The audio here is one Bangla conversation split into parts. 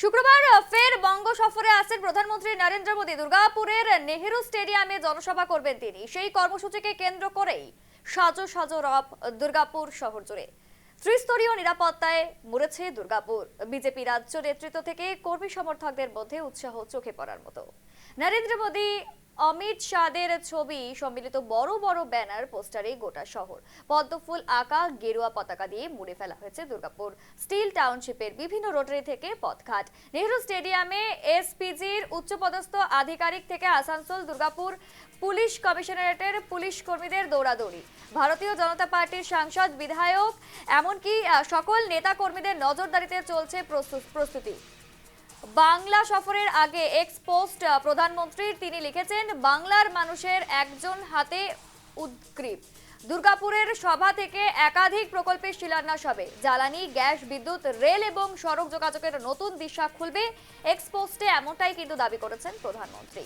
শুক্রবার ফের বঙ্গ সফরে আসেন প্রধানমন্ত্রী নরেন্দ্র মোদী। দুর্গাপুরের নেহেরু স্টেডিয়ামে জনসভা করবেন তিনি। সেই কর্মসূচিকে কেন্দ্র করেই সাজো সাজো রব দুর্গাপুর শহর জুড়ে। ত্রিস্তরীয় নিরাপত্তায় মরেছে দুর্গাপুর। বিজেপি রাজ্য নেতৃত্ব থেকে কর্মী সমর্থকদের মধ্যে উৎসাহ চোখে পড়ার মতো। নরেন্দ্র মোদী অমিত শাহের ছবি সম্মিলিত বড় বড় ব্যানার, পোস্টারে গোটা শহর। পদ্মফুল, আঁকা, গেরুয়া পতাকা দিয়ে মুড়ে ফেলা হয়েছে দুর্গাপুর। স্টিল টাউনশিপের বিভিন্ন রোটারি থেকে পথঘাট। নেহরু স্টেডিয়ামে এসপিজির উচ্চপদস্থ আধিকারিক থেকে আসানসোল, দুর্গাপুর পুলিশ কমিশনারেটের পুলিশ কর্মীদের দৌড়াদৌড়ি। ভারতীয় জনতা পার্টির সাংসদ, বিধায়ক, এমনকি সকল নেতা কর্মীদের নজরদারিতে চলছে প্রস্তুতি। বাংলা সফরের আগে এক্স পোস্ট প্রধানমন্ত্রীর তিনি লিখেছেন, বাংলার মানুষের একজন হাতে উদ্গ্রীব। দুর্গাপুরের সভা থেকে একাধিক প্রকল্পের শিলান্যাস হবে। জ্বালানি, গ্যাস, বিদ্যুৎ, রেল এবং সড়ক যোগাযোগের নতুন দিশা খুলবে। এক্স পোস্টে এমনটাই কিন্তু দাবি করেছেন প্রধানমন্ত্রী।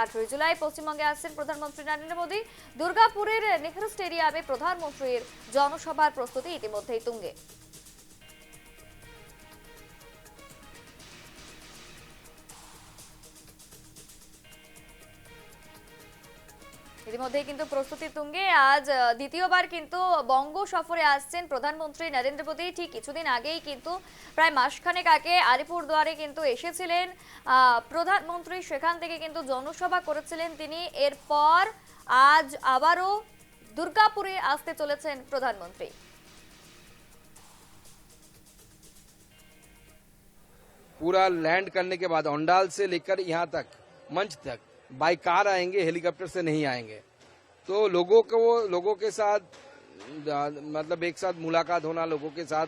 আঠেরোই জুলাই পশ্চিমবঙ্গে আসছেন প্রধানমন্ত্রী নরেন্দ্র মোদী। দুর্গাপুরের নেহরু স্টেডিয়ামে প্রধানমন্ত্রীর জনসভার প্রস্তুতি ইতিমধ্যেই তুঙ্গে। ইতিমধ্যেই কিন্তু প্রস্তুতি তুঙ্গে আজ আহ, দ্বিতীয়বার কিন্তু বঙ্গ সফরে আসছেন প্রধানমন্ত্রী নরেন্দ্র মোদী ঠিক কিছুদিন আগেই কিন্তু প্রায় মাসখানেক আগে আলিপুরদুয়ারে কিন্তু এসেছিলেন আহ, প্রধানমন্ত্রী সেখান থেকে কিন্তু জনসভা করেছিলেন তিনি এরপর আজ আবারও দুর্গাপুরে আসতে চলেছেন প্রধানমন্ত্রী पूरा लैंड करने के बाद औंडाल से लेकर यहाँ तक मंच तक बाई कार आएँगे हेलीकॉप्टर से नहीं आएँगे। तो लोगों को लोगों के साथ मतलब एक साथ मुलाकात होना लोगों के साथ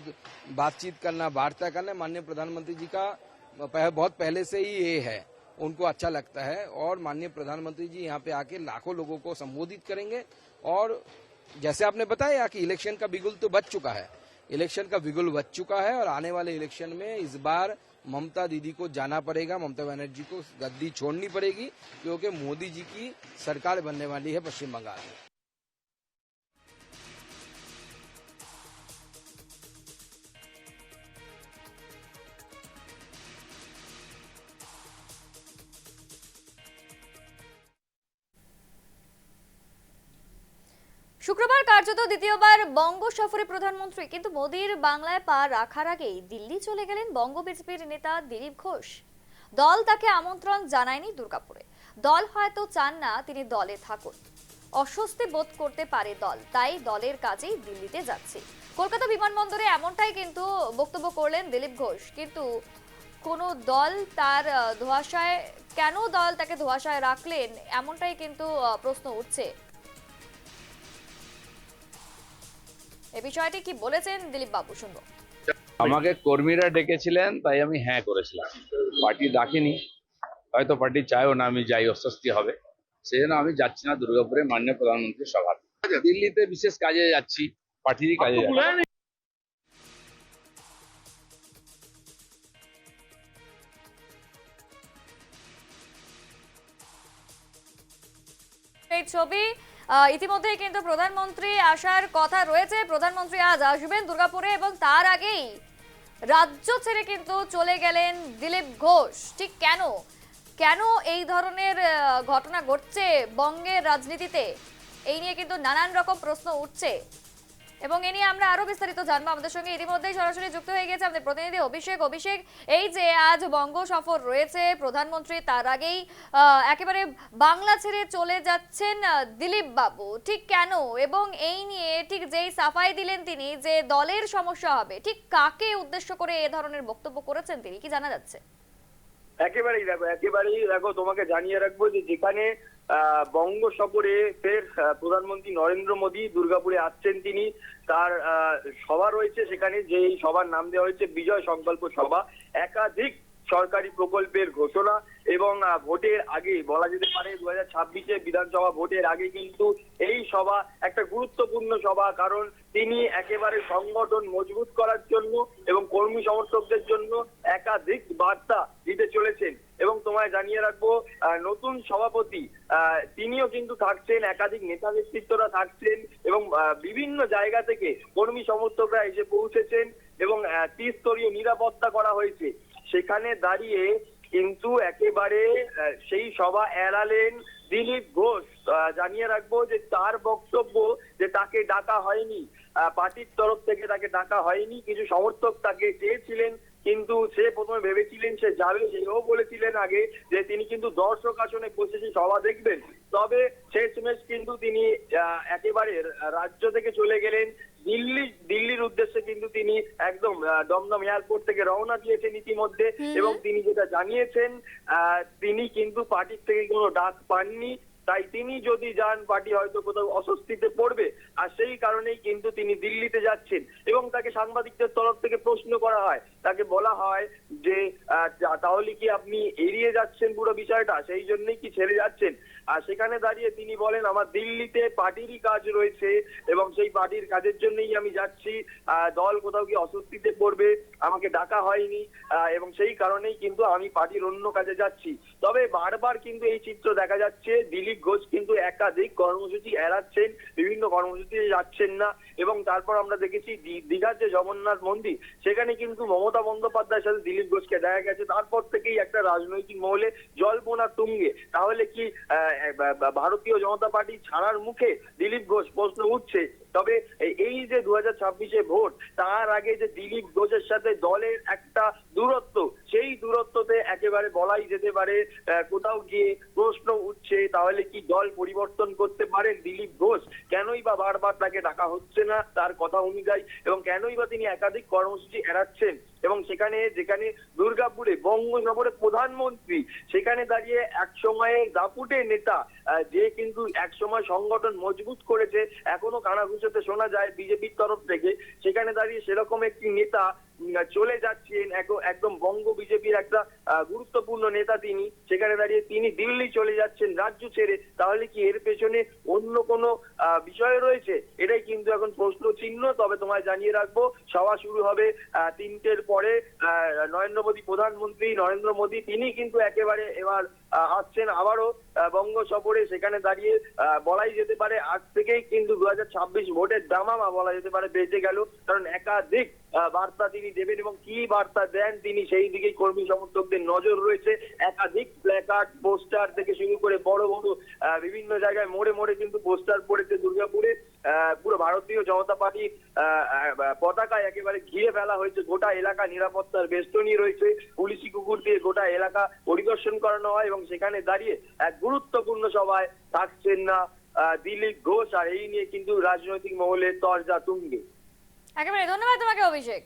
बातचीत करना वार्ता करना माननीय प्रधानमंत्री जी का पह, बहुत पहले से ही ये है। उनको अच्छा लगता है और माननीय प्रधानमंत्री जी यहाँ पे आके लाखों लोगों को संबोधित करेंगे। और जैसे आपने बताया कि इलेक्शन का बिगुल तो बच चुका है इलेक्शन का विगुल बच चुका है और आने वाले इलेक्शन में इस बार ममता दीदी को जाना पड़ेगा, ममता बनर्जी को गद्दी छोड़नी पड़ेगी, क्योंकि मोदी जी की सरकार बनने वाली है पश्चिम बंगाल में। শুক্রবার কার্যত দ্বিতীয়বার বঙ্গ সফরে প্রধানমন্ত্রী, কিন্তু মোদীর বাংলায় পা রাখার আগেই দিল্লি চলে গেলেন বঙ্গ বিজেপির নেতা দিলীপ ঘোষ। দল তাকে আমন্ত্রণ জানায়নি দুর্গাপুরে। দল হয়তো চান না তিনি দলে থাকুন। অস্বস্তি বোধ করতে পারে দল, তাই দলের কাজেই দিল্লিতে যাচ্ছে। কলকাতা বিমানবন্দরে এমনটাই কিন্তু বক্তব্য করলেন দিলীপ ঘোষ, কিন্তু কোন দল তার ধোঁয়াশায়, কেন দল তাকে ধোঁয়াশায় রাখলেন এমনটাই কিন্তু প্রশ্ন উঠছে। এ বিষয়টি কি বলেছেন দিলীপ বাবু? শুনব। আমাকে কর্মীরা ডেকেছিলেন তাই আমি হ্যাঁ করেছিলাম। পার্টি ডাকেনি হয়তো পার্টি চায়ও না আমি যাই অস্বস্তি হবে। সেই জন্য আমি যাচ্ছি না দুর্গাপুরে মাননীয় প্রধানমন্ত্রী সভা দিল্লিতে বিশেষ কাজে যাচ্ছি পার্টিরই কাজে যাচ্ছি। ছবি ইতিমধ্যেই কিন্তু প্রধানমন্ত্রী আসার কথা রয়েছে। প্রধানমন্ত্রী আজ আসবেন দুর্গাপুরে এবং তার আগেই রাজ্য ছেড়ে কিন্তু চলে গেলেন দিলীপ ঘোষ। ঠিক কেন? কেন এই ধরনের ঘটনা ঘটছে বঙ্গের রাজনীতিতে? এই নিয়ে কিন্তু নানান রকম প্রশ্ন উঠছে। এবং এ নিয়ে আমরা আরও বিস্তারিত জানব। আমাদের সঙ্গে ইতিমধ্যেই সরাসরি যুক্ত হয়ে গেছে আমাদের প্রতিনিধি অভিষেক। অভিষেক, এই যে আজ বঙ্গ সফর রয়েছে, প্রধানমন্ত্রী তার আগেই একেবারে বাংলা ছেড়ে চলে যাচ্ছেন দিলীপ বাবু। ঠিক কেন? এবং এই নিয়ে ঠিক যেই সাফাই দিলেন তিনি, যে দলের সমস্যা হবে, ঠিক কাকে উদ্দেশ্য করে এ ধরনের বক্তব্য করেছেন তিনি? কি জানা যাচ্ছে? একেবারেই দেখো একেবারেই দেখো, তোমাকে জানিয়ে রাখব যে যেখানে বঙ্গ সফরে ফের প্রধানমন্ত্রী নরেন্দ্র মোদী দুর্গাপুরে আসছেন তিনি। তার সভা রয়েছে সেখানে, যে সভার নাম দেওয়া হয়েছে বিজয় সংকল্প সভা। একাধিক সরকারি প্রকল্পের ঘোষণা এবং ভোটের আগে, বলা যেতে পারে দু হাজার ছাব্বিশে বিধানসভা ভোটের আগে কিন্তু এই সভা একটা গুরুত্বপূর্ণ সভা, কারণ তিনি একেবারে সংগঠন মজবুত করার জন্য এবং কর্মী সমর্থকদের জন্য একাধিক বার্তা দিতে চলেছেন। এবং তোমায় জানিয়ে রাখব নতুন সভাপতি তিনিও কিন্তু থাকছেন, একাধিক নেতা নেতৃত্বরা থাকছেন এবং বিভিন্ন জায়গা থেকে কর্মী সমর্থকরা এসে পৌঁছেছেন এবং ত্রিস্তরীয় নিরাপত্তা করা হয়েছে। সেখানে দাঁড়িয়ে কিন্তু একেবারে সেই সভা এড়ালেন দিলীপ ঘোষ। জানিয়ে রাখব যে তার বক্তব্য যে তাকে ডাকা হয়নি পার্টির তরফ থেকে তাকে ডাকা হয়নি। কিছু সমর্থক তাকে চেয়েছিলেন কিন্তু সে প্রথমে ভেবেছিলেন সে যাবে। সেও বলেছিলেন আগে যে তিনি কিন্তু দর্শক আসনে বসে সেই সভা দেখবেন। তবে শেষমেশ কিন্তু তিনি আহ, একেবারে রাজ্য থেকে চলে গেলেন। দিল্লি দিল্লির উদ্দেশ্যে কিন্তু তিনি একদম দমদম এয়ারপোর্ট থেকে রওনা দিয়েছেন ইতিমধ্যে। এবং তিনি যেটা জানিয়েছেন আহ, তিনি কিন্তু পার্টির থেকে কোনো ডাক পাননি। তাই তিনি যদি যান, পার্টি হয়তো কোথাও অস্বস্তিতে পড়বে। আর সেই কারণেই কিন্তু তিনি দিল্লিতে যাচ্ছেন এবং তাকে সাংবাদিকদের তরফ থেকে প্রশ্ন করা হয়। তাকে বলা হয় যে তাহলে কি আপনি এড়িয়ে যাচ্ছেন পুরো বিষয়টা? সেই জন্যই কি ছেড়ে যাচ্ছেন? আর সেখানে দাঁড়িয়ে তিনি বলেন, আমার দিল্লিতে পার্টিরই কাজ রয়েছে এবং সেই পার্টির কাজের জন্যই আমি যাচ্ছি। দল কোথাও কি অস্বস্তিতে পড়বে? আমাকে ডাকা হয়নি। এবং সেই কারণেই কিন্তু আমি পার্টির অন্য কাজে যাচ্ছি। তবে বারবার কিন্তু এই চিত্র দেখা যাচ্ছে দিলীপ ঘোষ কিন্তু একাধিক কর্মসূচি এড়াচ্ছেন, বিভিন্ন কর্মসূচিতে যাচ্ছেন না। এবং তারপর আমরা দেখেছি দীঘার যে জগন্নাথ মন্দির, সেখানে কিন্তু মমতা বন্দ্যোপাধ্যায়ের সাথে দিলীপ ঘোষকে দেখা গেছে। তারপর থেকেই একটা রাজনৈতিক মহলে জল্পনা তুঙ্গে। তাহলে কি ভারতীয় জনতা পার্টি ছাড়ার মুখে দিলীপ ঘোষ প্রশ্ন উঠছে? তবে এই- যে দু হাজার ভোট, তার আগে যে দিলীপ ঘোষের সাথে দলের একটা একেবারে বলাই যেতে পারে কোথাও গিয়ে প্রশ্ন উঠছে, তাহলে কি দল পরিবর্তন করতে পারেন দিলীপ ঘোষ? কেনই বা বারবার তাকে ডাকা হচ্ছে না, তার কথা অনুযায়ী, এবং কেনই বা তিনি একাধিক কর্মসূচি এড়াচ্ছেন? এবং সেখানে, যেখানে দুর্গাপুরে বঙ্গোপসাগরের প্রধানমন্ত্রী, সেখানে দাঁড়িয়ে এক সময়ে দাপুটে নেতা যে কিন্তু এক সময় সংগঠন মজবুত করেছে, এখনও কানাঘুষোতে শোনা যায় বিজেপির তরফ থেকে, সেখানে দাঁড়িয়ে সেরকম একটি নেতা চলে যাচ্ছেন এক- একদম বঙ্গ বিজেপির একটা গুরুত্বপূর্ণ নেতা তিনি। সেখানে দাঁড়িয়ে তিনি দিল্লি চলে যাচ্ছেন রাজ্য ছেড়ে। তাহলে কি এর পেছনে অন্য কোনো বিষয় রয়েছে, এটাই কিন্তু এখন প্রশ্ন চিহ্ন তবে তোমায় জানিয়ে রাখব, সভা শুরু হবে তিনটের পরে নরেন্দ্র মোদী প্রধানমন্ত্রী নরেন্দ্র মোদী, তিনি কিন্তু একেবারে এবার আসছেন আবারও বঙ্গ সফরে। সেখানে দাঁড়িয়ে বলাই যেতে পারে, আজ থেকেই কিন্তু দু হাজার ছাব্বিশ ভোটের দামামা বলা যেতে পারে, বেঁচে গেল। কারণ একাধিক বার্তা তিনি দেবেন এবং কি বার্তা দেন তিনি সেই দিকেই কর্মী সমর্থকদের নজর রয়েছে। একাধিক প্ল্যাকার্ড পোস্টার থেকে শুরু করে বড় বড় বিভিন্ন জায়গায় মোড়ে মোড়ে কিন্তু পোস্টার পড়েছে। দুর্গাপুরে পুরো ভারতীয় জনতা পার্টি পতাকায় একেবারে ঘিরে ফেলা হয়েছে। গোটা এলাকা নিরাপত্তার বেষ্টনী রয়েছে। পুলিশি কুকুর দিয়ে গোটা এলাকা পরিদর্শন করানো হয় এবং সেখানে দাঁড়িয়ে এক গুরুত্বপূর্ণ সভায় থাকছেন না দিলীপ ঘোষ। আর এই নিয়ে কিন্তু রাজনৈতিক মহলে তরজা তুঙ্গে। একেবারে ধন্যবাদ তোমাকে, অভিষেক।